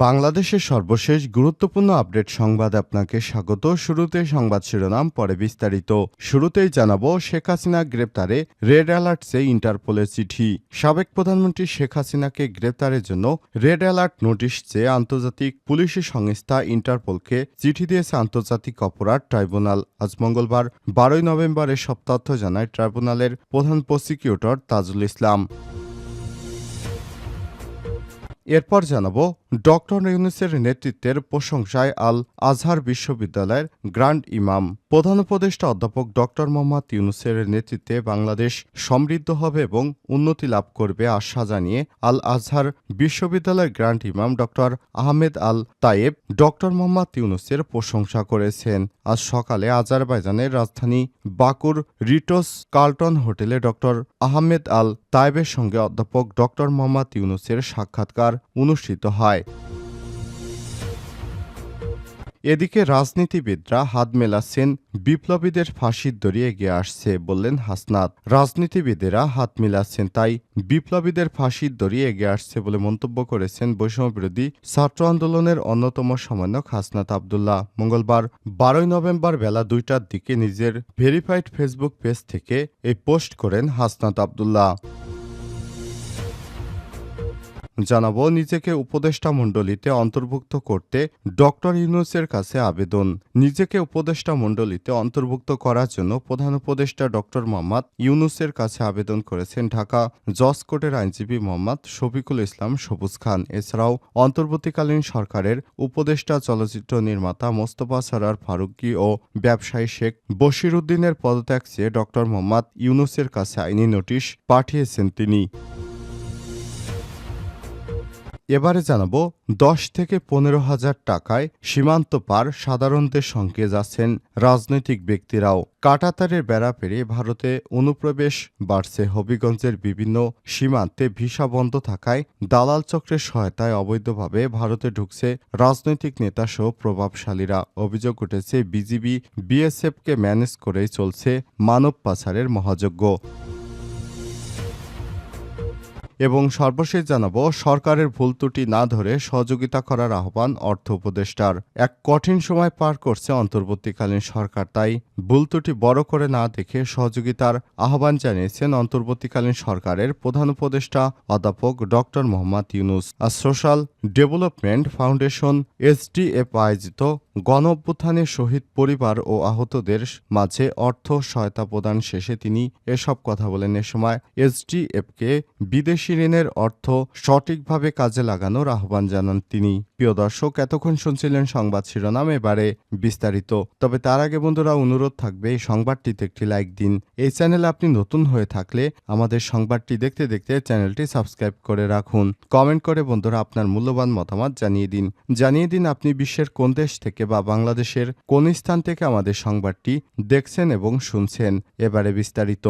বাংলাদেশের সর্বশেষ গুরুত্বপূর্ণ আপডেট সংবাদ আপনাকে স্বাগত। শুরুতে সংবাদ শিরোনাম, পরে বিস্তারিত। শুরুতেই জানাব শেখ হাসিনা গ্রেপ্তারে, রেড অ্যালার্টসে ইন্টারপোলের চিঠি। সাবেক প্রধানমন্ত্রী শেখ হাসিনাকে গ্রেপ্তারের জন্য রেড অ্যালার্ট নোটিশ চেয়ে আন্তর্জাতিক পুলিশি সংস্থা ইন্টারপোলকে চিঠি দিয়েছে আন্তর্জাতিক অপরাধ ট্রাইব্যুনাল। আজ মঙ্গলবার, বারোই নভেম্বর এসব তথ্য জানায় ট্রাইব্যুনালের প্রধান প্রসিকিউটর তাজুল ইসলাম। এরপর জানাব ডক্টর ইউনুসের নেতৃত্বের প্রশংসায় আল আজহার বিশ্ববিদ্যালয়ের গ্র্যান্ড ইমাম। প্রধান উপদেষ্টা অধ্যাপক ডক্টর মোহাম্মদ ইউনুসের নেতৃত্বে বাংলাদেশ সমৃদ্ধ হবে এবং উন্নতি লাভ করবে আশা জানিয়ে আল আজহার বিশ্ববিদ্যালয়ের গ্র্যান্ড ইমাম doctor Ahmed Al Tayeb doctor Mohammad ইউনুসের প্রশংসা করেছেন। আজ সকালে আজারবাইজানের রাজধানী বাকুর রিটোস কার্লটন হোটেলে ডক্টর আহমেদ আল তায়েবের সঙ্গে অধ্যাপক ডক্টর মোহাম্মদ ইউনুসের সাক্ষাৎকার অনুষ্ঠিত হয়। এদিকে রাজনীতিবিদরা হাত মেলাচ্ছেন, বিপ্লবীদের ফাঁসির দড়ি এগিয়ে আসছে বললেন হাসনাত। রাজনীতিবিদেরা হাত মেলাচ্ছেন, তাই বিপ্লবীদের ফাঁসির দড়ি এগিয়ে আসছে বলে মন্তব্য করেছেন বৈষম্যবিরোধী ছাত্র আন্দোলনের অন্যতম সমন্বয়ক হাসনাত আবদুল্লাহ। মঙ্গলবার, বারোই নভেম্বর বেলা দুইটার দিকে নিজের ভেরিফাইড ফেসবুক পেজ থেকে এই পোস্ট করেন হাসনাত আবদুল্লাহ। জানাব, নিজেকে উপদেষ্টা মণ্ডলীতে অন্তর্ভুক্ত করতে ডক্টর ইউনুসের কাছে আবেদন। নিজেকে উপদেষ্টা মণ্ডলীতে অন্তর্ভুক্ত করার জন্য প্রধান উপদেষ্টা ডক্টর মোহাম্মদ ইউনুসের কাছে আবেদন করেছেন ঢাকা জজ আইনজীবী মোহাম্মদ শফিকুল ইসলাম সবুজ খান। এছাড়াও অন্তর্বর্তীকালীন সরকারের উপদেষ্টা চলচ্চিত্র নির্মাতা মোস্তফা সরার ফারুকি ও ব্যবসায়ী শেখ বশির উদ্দিনের পদত্যাগ চেয়ে ডক্টর মোহাম্মদ ইউনুসের কাছে আইনি নোটিশ পাঠিয়েছেন তিনি। এবারে জানাব, দশ থেকে পনেরো হাজার টাকায় সীমান্ত পার সাধারণদের সঙ্গে যাচ্ছেন রাজনৈতিক ব্যক্তিরাও। কাটাতারের বেড়া পেরিয়ে ভারতে অনুপ্রবেশ বাড়ছে হবিগঞ্জের বিভিন্ন সীমান্তে ভিসা বন্ধ থাকায় দালাল চক্রের সহায়তায় অবৈধভাবে ভারতে ঢুকছে রাজনৈতিক নেতাসহ প্রভাবশালীরা। অভিযোগ উঠেছে, বিজিবি বিএসএফকে ম্যানেজ করেই চলছে মানব পাচারের মহাযজ্ঞ। এবং সর্বশেষ জানাব, সরকারের ভুল ত্রুটি না ধরে সহযোগিতা করার আহ্বান অর্থ উপদেষ্টার। এক কঠিন সময় পার করছে অন্তর্বর্তীকালীন সরকার, তাই ভুল ত্রুটি বড় করে না দেখে সহযোগিতার আহ্বান জানিয়েছেন অন্তর্বর্তীকালীন সরকারের প্রধান উপদেষ্টা অধ্যাপক ডক্টর মোহাম্মদ ইউনুস। আর সোশ্যাল ডেভেলপমেন্ট ফাউন্ডেশন এসডিএফ আয়োজিত গণ অভ্যুত্থানে শহীদ পরিবার ও আহতদের মাঝে অর্থ সহায়তা প্রদান শেষে তিনি এসব কথা বলেন। এ সময় এসডিএফকে বিদেশি ঋণের অর্থ সঠিকভাবে কাজে লাগানোর আহ্বান জানান তিনি। প্রিয় দর্শক, এতক্ষণ শুনছিলেন সংবাদ শিরোনাম এবারে বিস্তারিত। তবে তার আগে বন্ধুরা, অনুরোধ থাকবে এই সংবাদটিতে একটি লাইক দিন। এই চ্যানেলে আপনি নতুন হয়ে থাকলে আমাদের সংবাদটি দেখতে দেখতে চ্যানেলটি সাবস্ক্রাইব করে রাখুন। কমেন্ট করে বন্ধুরা আপনার মূল্যবান মতামত জানিয়ে দিন। জানিয়ে দিন আপনি বিশ্বের কোন দেশ থেকে বা বাংলাদেশের কোন স্থান থেকে আমাদের সংবাদটি দেখছেন এবং শুনছেন। এবারে বিস্তারিত।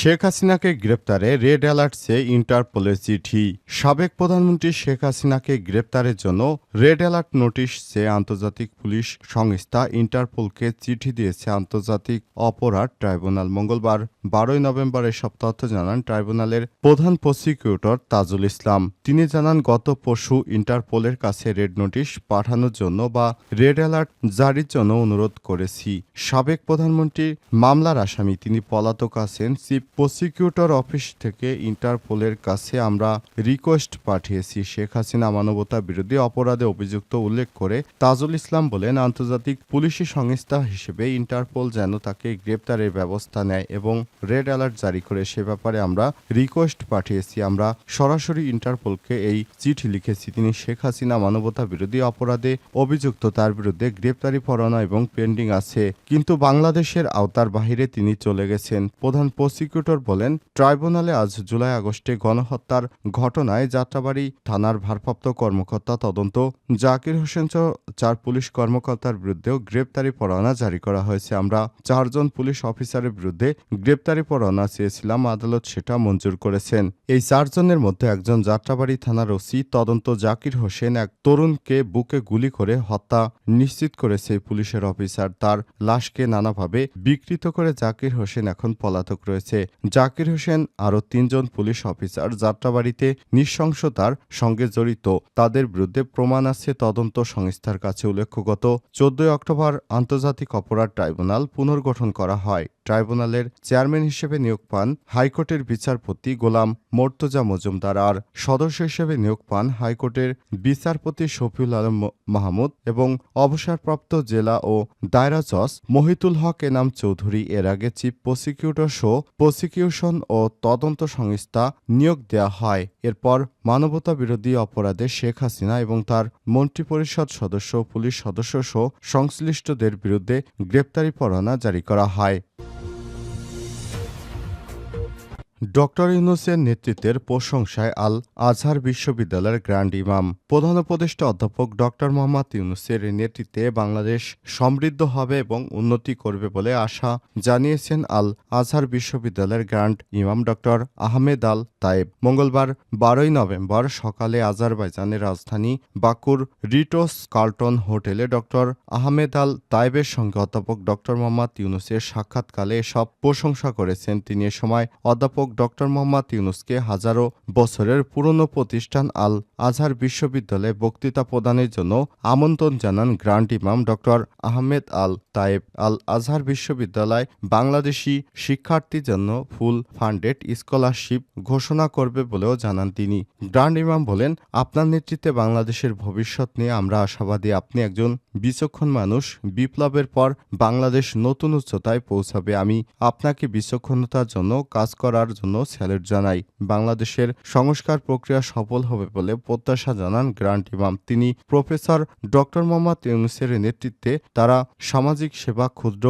শেখ হাসিনাকে গ্রেপ্তারে রেড অ্যালার্ট অ্যালার্টসে ইন্টারপোলের চিঠি। সাবেক প্রধানমন্ত্রী শেখ হাসিনাকে গ্রেপ্তারের জন্য রেড অ্যালার্ট নোটিশ চেয়ে আন্তর্জাতিক পুলিশ সংস্থা ইন্টারপোলকে চিঠি দিয়েছে আন্তর্জাতিক অপরাধ ট্রাইব্যুনাল। মঙ্গলবার, বারোই নভেম্বর এসব তথ্য জানান ট্রাইব্যুনালের প্রধান প্রসিকিউটর তাজুল ইসলাম। তিনি জানান, গত পশু ইন্টারপোলের কাছে রেড নোটিশ পাঠানোর জন্য বা রেড অ্যালার্ট জারির জন্য অনুরোধ করেছি। সাবেক প্রধানমন্ত্রী মামলার আসামি, তিনি পলাতক আছেন প্রসিকিউটর অফিস থেকে ইন্টারপোলের কাছে আমরা রিকোয়েস্ট পাঠিয়েছি। শেখ হাসিনা মানবতা বিরোধী অপরাধে অভিযুক্ত উল্লেখ করে তাজুল ইসলাম বলেন, আন্তর্জাতিক পুলিশি সংস্থা হিসেবে ইন্টারপোল যেন তাকে গ্রেপ্তারের ব্যবস্থা নেয় এবং রেড অ্যালার্ট জারি করে। সে ব্যাপারে আমরা রিকোয়েস্ট পাঠিয়েছি। আমরা সরাসরি ইন্টারপোলকে এই চিঠি লিখেছি। তিনি শেখ হাসিনা মানবতা বিরোধী অপরাধে অভিযুক্ত। তার বিরুদ্ধে গ্রেপ্তারি পরোয়ানা এবং পেন্ডিং আছে। কিন্তু বাংলাদেশের আওতার বাহিরে তিনি চলে গেছেন। প্রধান প্রসিকিউটর প্রসিকিউটর বলেন, ট্রাইব্যুনালে আজ জুলাই আগস্টে গণহত্যার ঘটনায় যাত্রাবাড়ি থানার ভারপ্রাপ্ত কর্মকর্তা তদন্ত, জাকির হোসেন চার পুলিশ কর্মকর্তার বিরুদ্ধেও গ্রেপ্তারি পরোয়ানা জারি করা হয়েছে। আমরা চারজন পুলিশ অফিসারের বিরুদ্ধে গ্রেপ্তারি পরোয়ানা চেয়েছিলাম, আদালত সেটা মঞ্জুর করেছেন। এই চারজনের মধ্যে একজন যাত্রাবাড়ি থানার ওসি, তদন্ত জাকির হোসেন এক তরুণকে বুকে গুলি করে হত্যা নিশ্চিত করেছে পুলিশের অফিসার। তার লাশকে নানাভাবে বিকৃত করে জাকির হোসেন এখন পলাতক রয়েছে। জাকির হোসেন আরও তিনজন পুলিশ অফিসার যাত্রাবাড়িতে নৃশংসতার সঙ্গে জড়িত। তাদের বিরুদ্ধে প্রমাণ আছে তদন্ত সংস্থার কাছে উল্লেখ্য গত চোদ্দই অক্টোবর আন্তর্জাতিক অপরাধ ট্রাইব্যুনাল পুনর্গঠন করা হয়। ট্রাইব্যুনালের চেয়ারম্যান হিসেবে নিয়োগ পান হাইকোর্টের বিচারপতি গোলাম মোর্তজা মজুমদার আর সদস্য হিসেবে নিয়োগ পান হাইকোর্টের বিচারপতি শফিউল আলম মাহমুদ এবং অবসরপ্রাপ্ত জেলা ও দায়রা জজ মহিতুল হক এনাম চৌধুরী। এর আগে চিফ প্রসিকিউটর সহ প্রসিকিউশন ও তদন্ত সংস্থা নিয়োগ দেওয়া হয়। এরপর মানবতা বিরোধী অপরাধে শেখ হাসিনা এবং তার মন্ত্রিপরিষদ সদস্য পুলিশ সদস্য সহ সংশ্লিষ্টদের বিরুদ্ধে গ্রেপ্তারি পরোয়ানা জারি করা হয়। ডক্টর ইউনুসের নেতৃত্বের প্রশংসায় আল আজহার বিশ্ববিদ্যালয়ের গ্র্যান্ড ইমাম। প্রধান উপদেষ্টা অধ্যাপক ডক্টর মোহাম্মদ ইউনুসের নেতৃত্বে বাংলাদেশ সমৃদ্ধ হবে এবং উন্নতি করবে বলে আশা জানিয়েছেন আল আজহার বিশ্ববিদ্যালয়ের গ্র্যান্ড ইমাম ডক্টর আহমেদ আল তায়েব। মঙ্গলবার বারোই নভেম্বর সকালে আজারবাইজানের রাজধানী বাকুর রিটোস কার্লটন হোটেলে ডক্টর আহমেদ আল তায়েবের সঙ্গে অধ্যাপক ডক্টর মোহাম্মদ ইউনুসের সাক্ষাৎকালে সব প্রশংসা করেছেন। তিনি এ সময় অধ্যাপক ডক্টর মোহাম্মদ ইউনুসকে হাজারো বছরের পুরনো প্রতিষ্ঠান আল আজহার বিশ্ববিদ্যালয়ে বক্তৃতা প্রদানের জন্য আমন্ত্রণ জানান গ্রান্ট ইমাম doctor Ahmed Al Tayeb. Al Azhar বিশ্ববিদ্যালয় বাংলাদেশি শিক্ষার্থীর জন্য ফুল ফান্ডেড স্কলারশিপ ঘোষণা করবে বলেও জানান তিনি। গ্রান্ড ইমাম বলেন, আপনার নেতৃত্বে বাংলাদেশের ভবিষ্যৎ নিয়ে আমরা আশাবাদী। আপনি একজন বিচক্ষণ মানুষ। বিপ্লবের পর বাংলাদেশ নতুন উচ্চতায় পৌঁছাবে। আমি আপনাকে বিচক্ষণতার জন্য কাজ করার জন্য স্যালুট জানাই বাংলাদেশের সংস্কার প্রক্রিয়া সফল হবে বলে প্রত্যাশা জানান গ্রান্ট ইমাম। তিনি প্রফেসর ডক্টর মোহাম্মদ ইউনুসের নেতৃত্বে তারা সামাজিক সেবা ক্ষুদ্র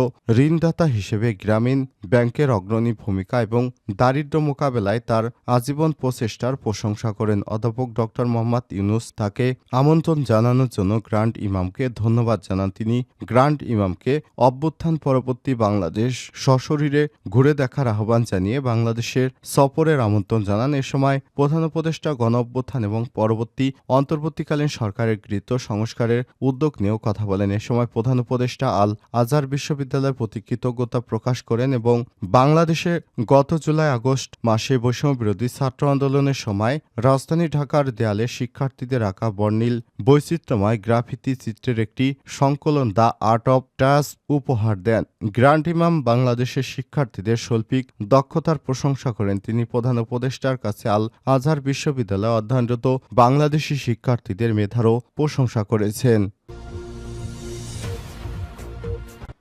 ঋণদাতা হিসেবে গ্রামীণ ব্যাংকের অগ্রণী ভূমিকা এবং দারিদ্র মোকাবেলায় তার আজীবন প্রচেষ্টার প্রশংসা করেন। অধ্যাপক ডক্টর মোহাম্মদ ইউনুস তাকে আমন্ত্রণ জানানোর জন্য গ্রান্ট ইমামকে ধন্যবাদ জানান। তিনি গ্রান্ট ইমামকে অভ্যুত্থান পরবর্তী বাংলাদেশ সশরীরে ঘুরে দেখার আহ্বান জানিয়ে বাংলাদেশের সফরের আমন্ত্রণ জানান এ সময় প্রধান উপদেষ্টা গণ অভ্যুত্থান এবং পরবর্তী অন্তর্বর্তীকালীন সরকারের গৃহীত সংস্কারের উদ্যোগ নিয়েও কথা বলেন। এ সময় প্রধান উপদেষ্টা আল আজহার বিশ্ববিদ্যালয়ের প্রতি কৃতজ্ঞতা প্রকাশ করেন এবং বাংলাদেশে গত জুলাই আগস্ট মাসে বৈষম্য বিরোধী ছাত্র আন্দোলনের সময় রাজধানী ঢাকার দেয়ালে শিক্ষার্থীদের আঁকা বর্ণিল বৈচিত্র্যময় গ্রাফিতি চিত্রের একটি সংকলন দ্য আর্ট অব টাস উপহার দেন। গ্র্যান্ড ইমাম বাংলাদেশের শিক্ষার্থীদের শৈল্পিক দক্ষতার প্রশংসা করেন তিনি প্রধান উপদেষ্টার কাছে আল আজহার বিশ্ববিদ্যালয়ে অধ্যয়নরত বাংলাদেশি শিক্ষার্থীদের মেধারও প্রশংসা করেছেন।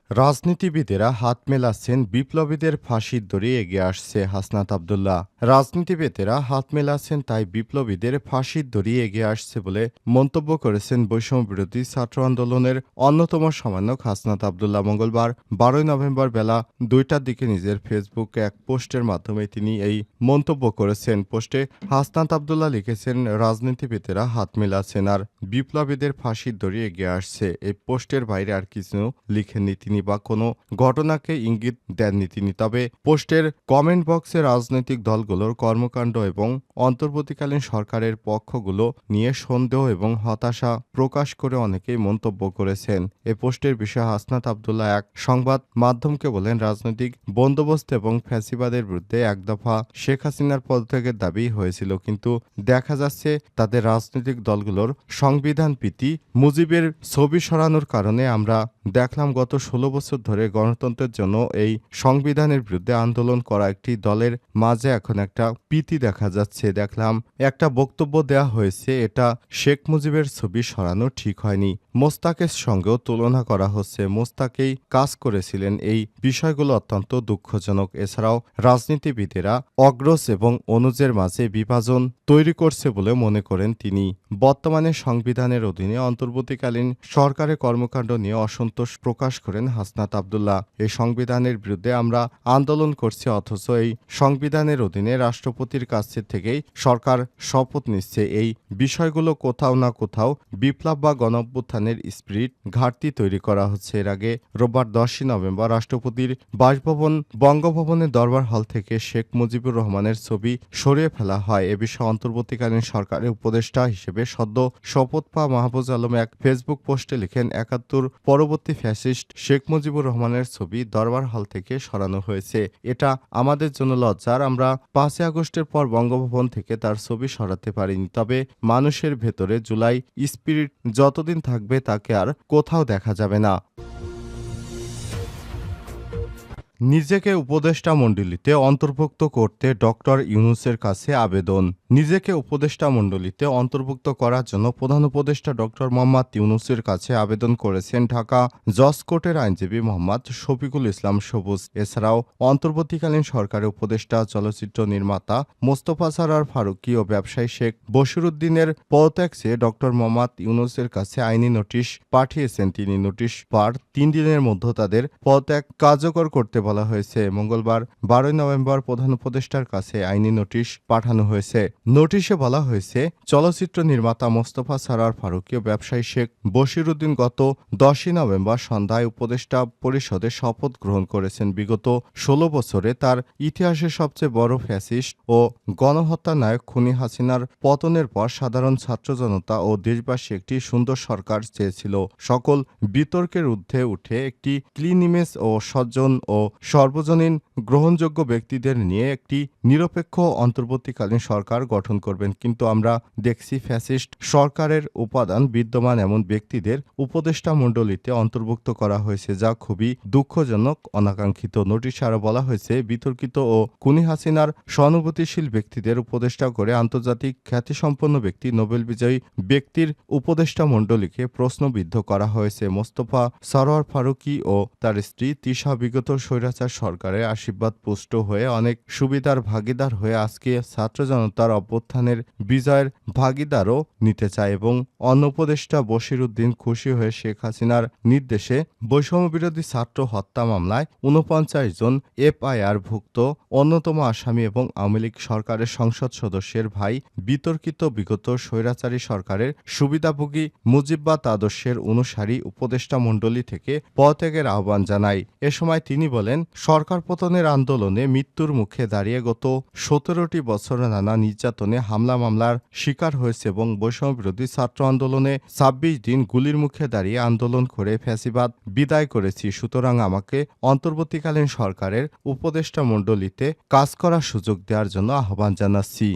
রাজনীতিবিদেরা হাত মেলাচ্ছেন বিপ্লবীদের ফাঁসির দড়ি এগিয়ে আসছে হাসনাত আবদুল্লাহ। রাজনীতিবিদেরা হাত মেলাচ্ছেন, তাই বিপ্লবীদের ফাঁসির দড়ি এগিয়ে আসছে বলে মন্তব্য করেছেন বৈষম্য বিরোধী ছাত্র আন্দোলনের অন্যতম সমন্বয়ক হাসনাত আবদুল্লাহ মঙ্গলবার, বারোই নভেম্বর বেলা দুইটার দিকে নিজের ফেসবুকে এক পোস্টের মাধ্যমে তিনি এই মন্তব্য করেছেন। পোস্টে হাসনাত আবদুল্লাহ লিখেছেন, রাজনীতিবিদেরা হাত মেলাচ্ছেন আর বিপ্লবীদের ফাঁসির দড়ি এগিয়ে আসছে। এই পোস্টের বাইরে আর কিছু লিখেননি তিনি বা কোনো ঘটনাকে ইঙ্গিত দেননি তিনি। তবে পোস্টের কমেন্ট বক্সে রাজনৈতিক দলগুলোর কর্মকাণ্ড এবং অন্তর্বর্তীকালীন সরকারের পক্ষগুলো নিয়ে সন্দেহ এবং হতাশা প্রকাশ করে অনেকেই মন্তব্য করেছেন। এ পোস্টের বিষয়ে হাসনাত আবদুল্লাহ এক সংবাদ মাধ্যমকে বলেন, রাজনৈতিক বন্দোবস্ত এবং ফ্যাসিবাদের বিরুদ্ধে এক দফা শেখ হাসিনার পদত্যাগের দাবি হয়েছিল, কিন্তু দেখা যাচ্ছে তাদের রাজনৈতিক দলগুলোর সংবিধান প্রীতি মুজিবের ছবি সরানোর কারণে আমরা দেখলাম গত ষোলো বছর ধরে গণতন্ত্রের জন্য এই সংবিধানের বিরুদ্ধে আন্দোলন করা একটি দলের মাঝে এখন একটা প্রীতি দেখা যাচ্ছে। দেখলাম একটা বক্তব্য দেয়া হয়েছে, এটা শেখ মুজিবের ছবি সরানো ঠিক হয়নি। মোস্তাকের সঙ্গেও তুলনা করা হচ্ছে। মোস্তাকেই কাজ করেছিলেন এই বিষয়গুলো অত্যন্ত দুঃখজনক। এছাড়াও রাজনীতিবিদেরা অগ্রস এবং অনুজের মাঝে বিভাজন তৈরি করছে বলে মনে করেন তিনি। বর্তমানে সংবিধানের অধীনে অন্তর্বর্তীকালীন সরকারের কর্মকাণ্ড নিয়ে অসন্তোষ অসন্তোষ প্রকাশ করেন হাসনাত আবদুল্লাহ। এই সংবিধানের বিরুদ্ধে আমরা আন্দোলন করছি, অথচ এই সংবিধানের অধীনে রাষ্ট্রপতির কাছ থেকেই সরকার শপথ নিচ্ছে। এই বিষয়গুলো কোথাও না কোথাও বিপ্লব বা গণঅভ্যুত্থানের স্পিরিট ঘাটতি তৈরি করা হচ্ছে। এর আগে রোববার দশই নভেম্বর রাষ্ট্রপতির বাসভবন বঙ্গভবনের দরবার হল থেকে শেখ মুজিবুর রহমানের ছবি সরিয়ে ফেলা হয়। এ বিষয়ে অন্তর্বর্তীকালীন সরকারের উপদেষ্টা হিসেবে সদ্য শপথ পা মাহবুজ আলম এক ফেসবুক পোস্টে লিখেন, একাত্তর পরবর্তী ফ্যাসিস্ট শেখ মুজিবুর রহমানের ছবি দরবার হল থেকে সরানো হয়েছে। এটা আমাদের জন্য লজ্জার। আমরা পাঁচই আগস্টের পর বঙ্গভবন থেকে তার ছবি সরাতে পারিনি। তবে মানুষের ভেতরে জুলাই স্পিরিট যতদিন থাকবে তাকে আর কোথাও দেখা যাবে না। নিজেকে উপদেষ্টা মণ্ডলীতে অন্তর্ভুক্ত করতে ডক্টর ইউনুসের কাছে আবেদন। নিজেকে উপদেষ্টা মণ্ডলীতে অন্তর্ভুক্ত করার জন্য প্রধান উপদেষ্টা ডক্টর মোহাম্মদ ইউনুসের কাছে আবেদন করেছেন ঢাকা জজ কোর্টের আইনজীবী মোহাম্মদ শফিকুল ইসলাম সবুজ। এছাড়াও অন্তর্বর্তীকালীন সরকারের উপদেষ্টা, চলচ্চিত্র নির্মাতা মোস্তফা সারার ফারুকি ও ব্যবসায়ী শেখ বশিরুদ্দিনের পদত্যাগ চেয়ে ডক্টর মোহাম্মদ ইউনুসের কাছে আইনি নোটিশ পাঠিয়েছেন। তিনি নোটিশ পার তিন দিনের মধ্যে তাদের পদত্যাগ কার্যকর করতে বলা হয়েছে, মঙ্গলবার বারোই নভেম্বর প্রধান উপদেষ্টার কাছে আইনি নোটিশ পাঠানো হয়েছে। নোটিশে বলা হয়েছে, চলচ্চিত্র নির্মাতা মোস্তফা সারার ফারুকি ও ব্যবসায়ী শেখ বশিরুদ্দিন গত দশই নভেম্বর সন্ধ্যায় উপদেষ্টা পরিষদে শপথ গ্রহণ করেছেন। বিগত ষোলো বছরে তার ইতিহাসের সবচেয়ে বড় ফ্যাসিস্ট ও গণহত্যা নায়ক খুনি হাসিনার পতনের পর সাধারণ ছাত্র জনতা ও দেশবাসী একটি সুন্দর সরকার চেয়েছিল। সকল বিতর্কের ঊর্ধ্বে উঠে একটি ক্লিন ইমেজ ও সজ্জন ও সর্বজনীন গ্রহণযোগ্য ব্যক্তিদের নিয়ে একটি নিরপেক্ষ অন্তর্বর্তীকালীন সরকার গঠন করবেন। কিন্তু আমরা দেখছি ফ্যাসিস্ট সরকারের উপাদান বিদ্যমান এমন ব্যক্তিদের উপদেষ্টা মণ্ডলীতে অন্তর্ভুক্ত করা হয়েছে, যা খুবই দুঃখজনক, অনাকাঙ্ক্ষিত। নোটিশে আরও বলা হয়েছে, বিতর্কিত ও কুনি হাসিনার সহানুভূতিশীল ব্যক্তিদের উপদেষ্টা করে আন্তর্জাতিক খ্যাতিসম্পন্ন ব্যক্তি, নোবেল বিজয়ী ব্যক্তির উপদেষ্টা মণ্ডলীকে প্রশ্নবিদ্ধ করা হয়েছে। মোস্তফা সরোয়ার ফারুকি ও তার স্ত্রী তিশা বিগত স্বৈরাচার সরকারের আশীর্বাদ পুষ্ট হয়ে অনেক সুবিধার ভাগিদার হয়ে আজকে ছাত্র জনতার অভ্যুত্থানের বিজয়ের ভাগিদারও নিতে চায় এবং অন্য উপদেষ্টা বশির উদ্দিন খুশি হয়ে শেখ হাসিনার নির্দেশে বৈষম্য বিরোধী ছাত্র হত্যা মামলায় উনপঞ্চাশ জন এফআইআর ভুক্ত অন্যতম আসামি এবং আওয়ামী লীগ সরকারের সংসদ সদস্যের ভাই বিতর্কিত বিগত স্বৈরাচারী সরকারের সুবিধাভোগী মুজিববাদ আদর্শের অনুসারী উপদেষ্টা মণ্ডলী থেকে পদত্যাগের আহ্বান জানায়। এ সময় তিনি বলেন, সরকার পতনের আন্দোলনে মৃত্যুর মুখে দাঁড়িয়ে গত সতেরোটি বছর নানা নির্যাতনে হামলা মামলার শিকার হয়েছে এবং বৈষম্য বিরোধী ছাত্র আন্দোলনে ছাব্বিশ দিন গুলির মুখে দাঁড়িয়ে আন্দোলন করে ফ্যাসিবাদ বিদায় করেছি। সুতরাং আমাকে অন্তর্বর্তীকালীন সরকারের উপদেষ্টা মণ্ডলীতে কাজ করার সুযোগ দেওয়ার জন্য আহ্বান জানাচ্ছি।